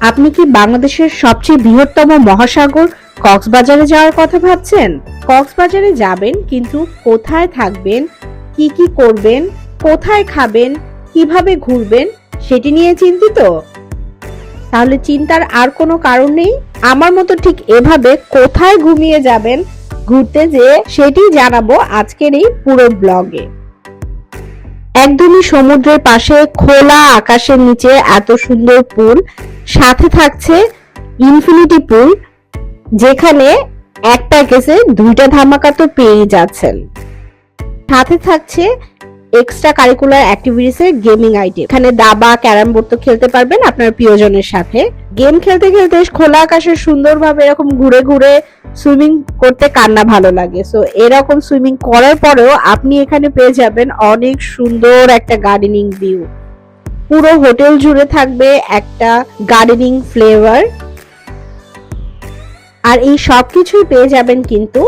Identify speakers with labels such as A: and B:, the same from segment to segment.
A: আপনি কি বাংলাদেশের সবচেয়ে বৃহত্তম মহাসাগর কক্সবাজারে যাওয়ার কথা ভাবছেন? কক্সবাজারে যাবেন, কিন্তু কোথায় থাকবেন, কি কি করবেন, কোথায় খাবেন, কীভাবে ঘুরবেন, সেটি নিয়ে চিন্তিত? তাহলে চিন্তার আর কোনো কারণ নেই? আমার মতো ঠিক এভাবে কোথায় ঘুমিয়ে যাবেন? ঘুরতে যে সেটি জানাব আজকের এই পুরো ব্লগে। একদমই সমুদ্রের পাশে খোলা আকাশের নিচে এত সুন্দর পুল সাথে থাকছে ইনফিনিটি পুল, যেখানে এক প্যাকেজে দুইটা ধামাকা তো পেয়ে যাচ্ছেন। সাথে থাকছে এক্সট্রা কারিকুলার অ্যাক্টিভিটিস এর গেমিং আইটেম এখানে দাবা, ক্যারাম বোর্ড তো খেলতে পারবেন আপনার প্রিয়জনের সাথে। গেম খেলতে খেলতে খোলা আকাশে সুন্দরভাবে এরকম ঘুরে ঘুরে সুইমিং করতে কান্না ভালো লাগে। সো এরকম সুইমিং করার পরেও আপনি এখানে পেয়ে যাবেন অনেক সুন্দর একটা গার্ডেনিং ভিউ পুরো হোটেল জুড়ে থাকবে একটা গার্ডেনিং ফ্লেভার আর এই সব কিছুই পেয়ে যাবেন কিন্তু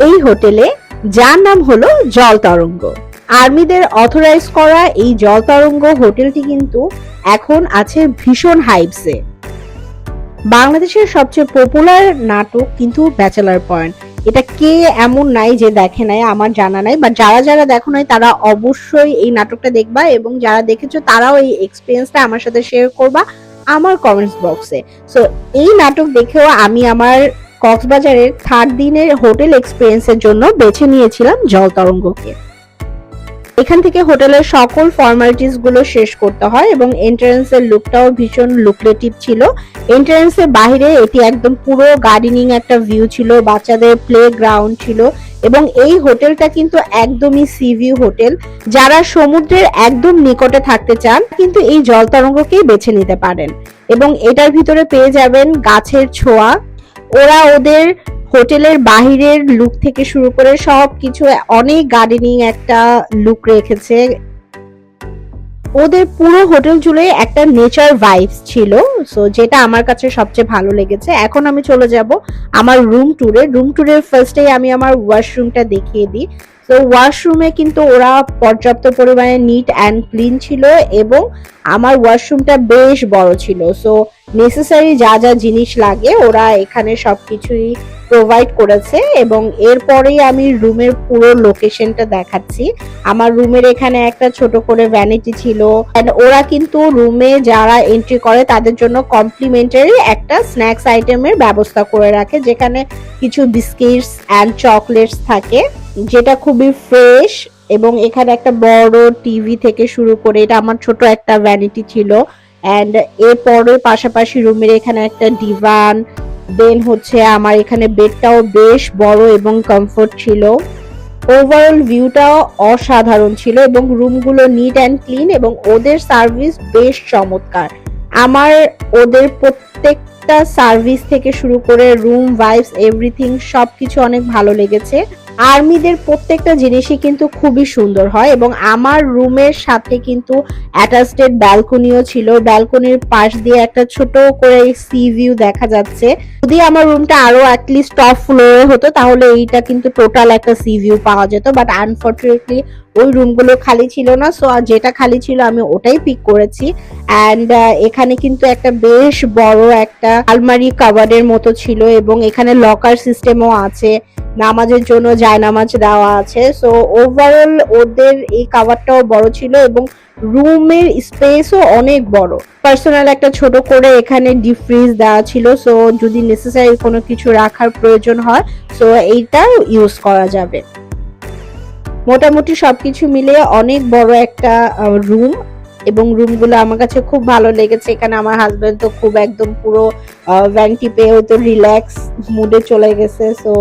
A: এই হোটেলে, যার নাম হলো জল তরঙ্গ। আর্মিদের অথরাইজ করা এই জল তরঙ্গ হোটেলটি কিন্তু এখন আছে ভীষণ হাইপসে বাংলাদেশের সবচেয়ে পপুলার নাটক কিন্তু ব্যাচেলার পয়েন্ট এটা কে এমন নাই যে দেখে নাই, আমার জানা নাই বা যারা যারা দেখো নাই, তারা অবশ্যই এই নাটকটা দেখবা এবং যারা দেখেছ, তারাও এই এক্সপিরিয়েন্সটা আমার সাথে শেয়ার করবা আমার কমেন্টস বক্সে সো এই নাটক দেখেও আমি আমার কক্সবাজারের থার্ড দিনের হোটেল এক্সপিরিয়েন্সের জন্য বেছে নিয়েছিলাম জল তরঙ্গকে। এখান থেকে হোটেলের সকল ফর্মালিটিসগুলো শেষ করতে হয় এবং এন্ট্রান্স এর লুকটাও ভীষণ লুক্রেটিভ ছিল। এন্ট্রান্স এর বাইরে এটি একদম পুরো গার্ডেনিং একটা ভিউ ছিল, বাচ্চাদের প্লে গ্রাউন্ড ছিল এবং এই হোটেলটা কিন্তু একদমই সি ভিউ হোটেল। যারা সমুদ্রের একদম নিকটে থাকতে চান, কিন্তু এই জল তরঙ্গকেই বেছে নিতে পারেন। এবং এটার ভিতরে পেয়ে যাবেন গাছের ছোঁয়া। ওরা ওদের হোটেলের বাহিরের লুক থেকে শুরু করে সব কিছু অনেক গার্ডেনিং একটা লুক রেখেছে। ওদের পুরো হোটেল জুড়ে একটা নেচার ভাইবস ছিল সো যেটা আমার কাছে সবচেয়ে ভালো লেগেছে। এখন আমি চলে যাব আমার রুম ট্যুরে রুম ট্যুরের ফার্স্টেই আমি আমার ওয়াশরুমটা দেখিয়ে দিই। তো ওয়াশরুমে কিন্তু ওরা পর্যাপ্ত পরিমাণে নিট অ্যান্ড ক্লিন ছিল এবং আমার ওয়াশরুমটা বেশ বড় ছিল। সো নেসেসারি যা যা জিনিস লাগে ওরা এখানে সবকিছুই প্রোভাইড করেছে এবং এরপরেই আমি রুমের পুরো লোকেশনটা দেখাচ্ছি। আমার রুমের এখানে একটা ছোট করে ভ্যানিটি ছিল ওরা কিন্তু রুমে যারা এন্ট্রি করে তাদের জন্য কমপ্লিমেন্টারি একটা স্ন্যাক্স আইটেমের ব্যবস্থা করে রাখে, যেখানে কিছু বিস্কিটস অ্যান্ড চকলেটস থাকে। যেটা খুবই ফ্রেশ এবং এখানে একটা বড় টিভি থেকে শুরু করে এটা আমার ছোট একটা ভ্যানিটি ছিল অ্যান্ড এরপরে পাশাপাশি রুমের এখানে একটা ডিভান দেন হচ্ছে আমার এখানে বেডটাও বেশ বড় এবং কমফোর্ট ছিল। ওভারঅল ভিউটাও অসাধারণ ছিল এবং রুমগুলো নিট অ্যান্ড ক্লিন এবং ওদের সার্ভিস বেশ চমৎকার। আমার ওদের প্রত্যেকটা সার্ভিস থেকে শুরু করে রুম ভাইবস এভরিথিং সব কিছু অনেক ভালো লেগেছে। আর্মিদের প্রত্যেকটা জিনিসই কিন্তু খুবই সুন্দর হয় এবং আমার রুমের সাথে কিন্তু অ্যাটাচডেড ব্যালকনিও ছিল। ব্যালকনির পাশ দিয়ে একটা ছোট করে সি ভিউ দেখা যাচ্ছে। যদি আমার রুমটা আরও অ্যাটলিস্ট টপ ফ্লোরে হতো, তাহলে এইটা কিন্তু টোটাল একটা সি ভিউ পাওয়া যেত। বাট আনফর্চুনেটলি ওই রুমগুলো খালি ছিল না। সো যেটা খালি ছিল, আমি ওটাই পিক করেছি। অ্যান্ড এখানে কিন্তু একটা বেশ বড় একটা আলমারি কাভারের মতো ছিল এবং এখানে লকার সিস্টেমও আছে। নামাজের জন্য জায়নামাজ দেওয়া আছে। সো ওভারঅল ওদের এই কাভারটাও বড় ছিল এবং রুমের স্পেসও অনেক বড়। পার্সোনাল একটা ছোট করে এখানে ডিপ ফ্রিজ দেওয়া ছিল। সো যদি নেসেসারি কোনো কিছু রাখার প্রয়োজন হয় সো এইটাও ইউজ করা যাবে। মোটামুটি সবকিছু মিলিয়ে অনেক বড় একটা রুম এবং রুমগুলো আমার কাছে খুব ভালো লেগেছে। এখানে আমার হাজবেন্ড তো খুব একদম পুরো ভ্যানটি পেয়েও তো রিল্যাক্স মুডে চলে গেছে। সো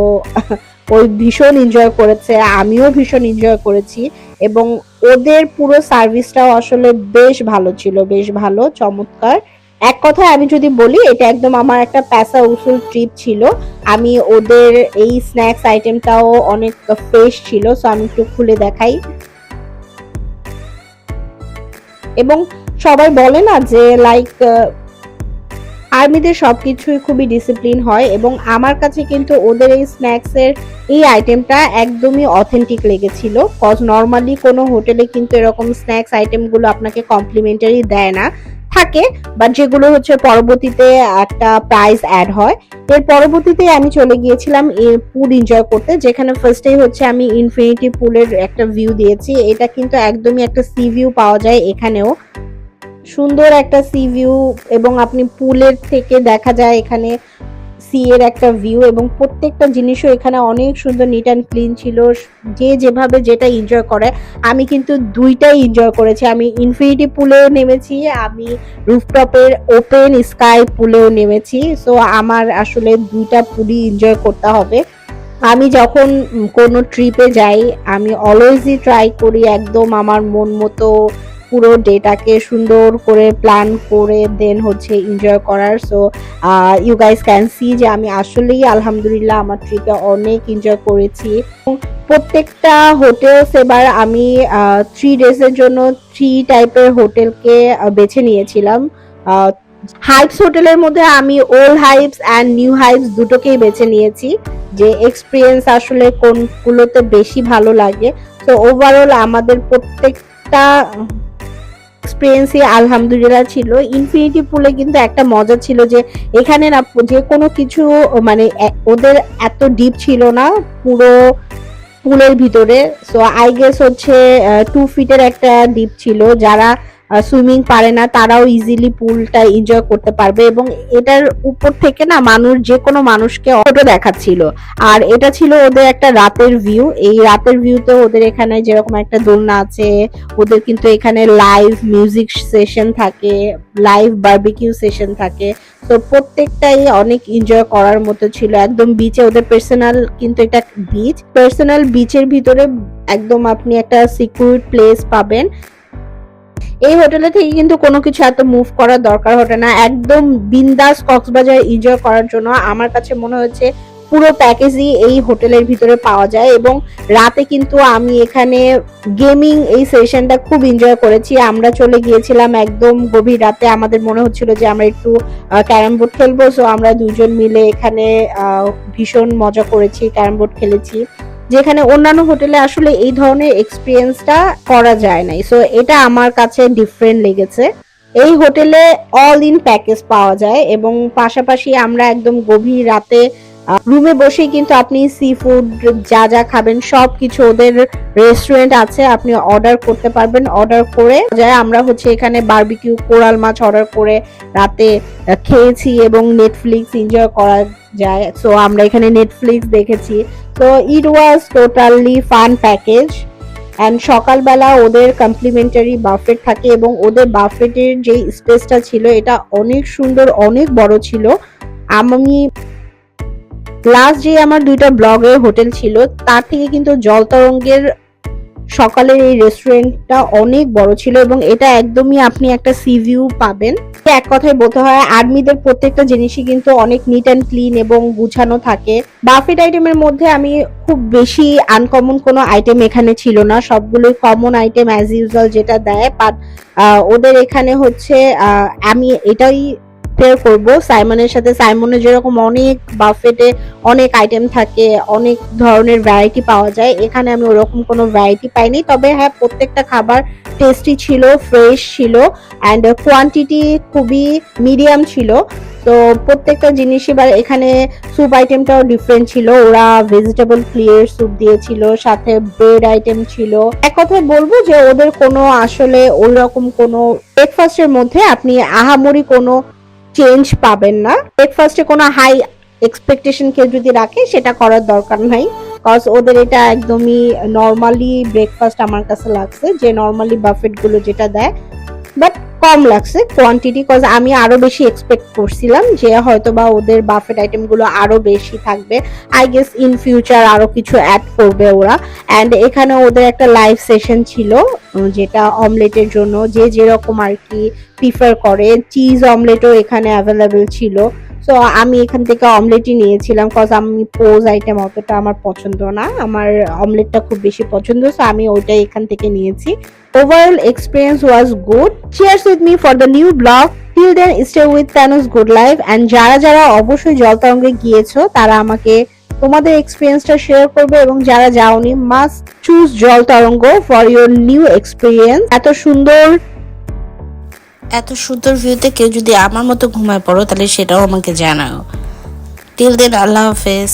A: ওই ভীষণ এনজয় করেছে, আমিও ভীষণ এনজয় করেছি এবং ওদের পুরো সার্ভিসটাও আসলে বেশ ভালো ছিল, বেশ ভালো, চমৎকার। এক কথায় আমি যদি বলি, এটা একদম আমার একটা প্যাসা উসুল ট্রিপ ছিল। আমি ওদের এই স্ন্যাক্স আইটেমটাও অনেক ফ্রেশ ছিল সো আমি একটু খুলে দেখাই। এবং সবাই বলে না যে লাইক আর্মিদের সব কিছুই খুবই ডিসিপ্লিন হয় এবং আমার কাছে কিন্তু ওদের এই স্ন্যাক্সের এই আইটেমটা একদমই অথেন্টিক লেগেছিল। কজ নর্মালি কোনো হোটেলে কিন্তু এরকম স্ন্যাক্স আইটেমগুলো আপনাকে কমপ্লিমেন্টারি দেয় না। থাকে বা যেগুলো হচ্ছে পরবর্তীতে একটা প্রাইস অ্যাড হয়। এর পরবর্তীতে আমি চলে গিয়েছিলাম পুল এনজয় করতে, যেখানে ফার্স্টে হচ্ছে আমি ইনফিনিটি পুলের একটা ভিউ দিয়েছি। এটা কিন্তু একদমই একটা সি ভিউ পাওয়া যায় এখানেও। সুন্দর একটা সি ভিউ এবং আপনি পুলের থেকে দেখা যায় এখানে সি এর একটা ভিউ এবং প্রত্যেকটা জিনিসও এখানে অনেক সুন্দর নিট অ্যান্ড ক্লিন ছিল। যে যেভাবে যেটা এনজয় করে, আমি কিন্তু দুইটাই এনজয় করেছি। আমি ইনফিনিটি পুলেও নেমেছি, আমি রুফটপের ওপেন স্কাই পুলেও নেমেছি। সো আমার আসলে দুইটা পুলই এনজয় করতে হবে। আমি যখন কোনো ট্রিপে যাই, আমি অলওয়েজই ট্রাই করি একদম আমার মন মতো পুরো ডেটাকে সুন্দর করে প্ল্যান করে দেন হচ্ছে এনজয় করার। So you guys can see যে আমি আসলেই আলহামদুলিল্লাহ আমার ট্রিপে অনেক এনজয় করেছি। প্রত্যেকটা হোটেলস এবার আমি থ্রি ডেজের জন্য থ্রি টাইপের হোটেলকে বেছে নিয়েছিলাম। হাইপস হোটেলের মধ্যে আমি old Hypes and new Hypes দুটোকেই বেছে নিয়েছি। যে এক্সপিরিয়েন্স আসলে কোনগুলোতে বেশি ভালো লাগে। তো ওভারঅল আমাদের প্রত্যেকটা এক্সপিরিয়েন্সই আলহামদুলিল্লাহ ছিল। ইনফিনিটি পুলে কিন্তু একটা মজা ছিল যে, এখানে না যে কোনো কিছু মানে ওদের এত ডিপ ছিল না পুরো পুলের ভিতরে। সো আই গেস হচ্ছে টু ফিটের একটা ডিপ ছিল। যারা সুইমিং পারে না, তারাও ইজিলি পুলটা এনজয় করতে পারবে এবং এটার উপর থেকে না মানুষ, যে কোনো মানুষকে অটো দেখাচ্ছিল। আর এটা ছিল ওদের একটা রাতের ভিউ এই রাতের ভিউতে ওদের এখানে যেরকম একটা দোলনা আছে, ওদের কিন্তু এখানে লাইভ মিউজিক সেশন থাকে লাইভ বারবিকিউ সেশন থাকে। তো প্রত্যেকটাই অনেক এনজয় করার মতো ছিল। একদম বিচে ওদের পার্সোনাল কিন্তু এটা বিচ পার্সোনাল বিচের ভিতরে একদম আপনি একটা সিকিউর প্লেস পাবেন। এই হোটেলে থেকে কিন্তু কোনো কিছু এত মুভ করার দরকার হতো না। একদম বিন্দাস কক্সবাজার এনজয় করার জন্য আমার কাছে মনে হচ্ছে পুরো প্যাকেজই এই হোটেলের ভিতরে পাওয়া যায় এবং রাতে কিন্তু আমি এখানে গেমিং এই সেশনটা খুব এনজয় করেছি। আমরা চলে গিয়েছিলাম একদম গভীর রাতে। আমাদের মনে হচ্ছিল যে আমরা একটু ক্যারাম বোর্ড খেলব। সো আমরা দুজন মিলে এখানে ভীষণ মজা করেছি, ক্যারাম বোর্ড খেলেছি। যেখানে অন্যান্য হোটেলে আসলে এই ধরনের এক্সপিরিয়েন্সটা করা যায় নাই। সো এটা আমার কাছে ডিফারেন্ট লেগেছে। এই হোটেলে অল ইন প্যাকেজ পাওয়া যায় এবং পাশাপাশি আমরা একদম গভীর রাতে রুমে বসেই কিন্তু আপনি সি ফুড যা যা খাবেন সব কিছু ওদের রেস্টুরেন্ট আছে, আপনি অর্ডার করতে পারবেন অর্ডার করে যায় আমরা হচ্ছে এখানে বারবিকিউ কোরাল মাছ অর্ডার করে রাতে খেয়েছি এবং নেটফ্লিক্স এনজয় করা যায়। সো আমরা এখানে নেটফ্লিক্স দেখেছি। তো it was totally fun package and সকালবেলা ওদের কমপ্লিমেন্টারি বাফেট থাকে এবং ওদের বাফেটের যে স্পেসটা ছিল, এটা অনেক সুন্দর, অনেক বড় ছিল। আমি লাস্ট যে আমার দুইটা ব্লগের হোটেল ছিল, তার থেকে কিন্তু জলতরঙ্গের সকালের এই রেস্টুরেন্টটা অনেক বড় ছিল এবং এটা একদমই আপনি একটা সি ভিউ পাবেন। এক কথায় বলতে হয়, আর্মিদের প্রত্যেকটা জিনিসই কিন্তু অনেক নিট অ্যান্ড ক্লিন এবং গুছানো থাকে। বাফেট আইটেমের মধ্যে আমি খুব বেশি আনকমন কোনো আইটেম এখানে ছিল না। সবগুলোই কমন আইটেম অ্যাজ ইউজুয়াল যেটা দেয় বাট ওদের এখানে হচ্ছে আমি এটাই প্রেয়ার করব। সাইমনের সাথে সাইমনের যেরকম অনেক বাফেটে অনেক আইটেম থাকে, অনেক ধরনের ভ্যারাইটি পাওয়া যায়। এখানে আমি ওরকম কোনো ভ্যারাইটি পাইনি। তবে হ্যাঁ প্রত্যেকটা খাবার টেস্টি ছিল ফ্রেশ ছিল অ্যান্ড কোয়ান্টিটি খুবই মিডিয়াম ছিল। তো প্রত্যেকটা জিনিস এবার এখানে স্যুপ আইটেমটাও ডিফারেন্ট ছিল। ওরা ভেজিটেবল ক্লিয়ার স্যুপ দিয়েছিল, সাথে ব্রেড আইটেম ছিল। এক কথায় বলব যে ওদের কোনো আসলে ওইরকম কোনো ব্রেকফাস্টের মধ্যে আপনি আহামরি কোনো চেঞ্জ পাবেন না। ব্রেকফাস্টে কোনো হাই এক্সপেকটেশন কেউ যদি রাখে, সেটা করার দরকার নাই। কজ ওদের এটা একদমই নর্মালি ব্রেকফাস্ট আমার কাছে লাগছে, যে নর্মালি বাফেটগুলো যেটা দেয়। বাট কম লাগছে কোয়ান্টিটি কজ আমি আরও বেশি এক্সপেক্ট করছিলাম যে হয়তো বা ওদের বাফেট আইটেমগুলো আরও আরও বেশি থাকবে। আই গেস ইন ফিউচার আরও কিছু অ্যাড করবে ওরা। অ্যান্ড এখানে ওদের একটা লাইভ সেশন ছিল যেটা অমলেটের জন্য। যে যেরকম আর কি প্রিফার করে। চিজ অমলেটও এখানে অ্যাভেলেবেল ছিল। সো আমি এখান থেকে অমলেটই নিয়েছিলাম কজ আমি পোজ আইটেম অতটা আমার পছন্দ না। আমার অমলেটটা খুব বেশি পছন্দ সো আমি ওইটাই এখান থেকে নিয়েছি। Overall experience was good cheers with me for the new blog till then stay with Tanu's good life and যারা যারা অবশ্যই জলতরঙ্গে গিয়েছো, তারা আমাকে তোমাদের এক্সপিরিয়েন্সটা শেয়ার করবে এবং যারা যাওনি মাস্ট চুজ জল তরঙ্গ ফর ইউর নিউ এক্সপিরিয়েন্স এত সুন্দর এত সুন্দর ভিউতে কেউ যদি আমার মতো ঘুমায় পড়ো, তাহলে সেটাও আমাকে জানাও। টিল দেন আল্লাহ হাফেজ।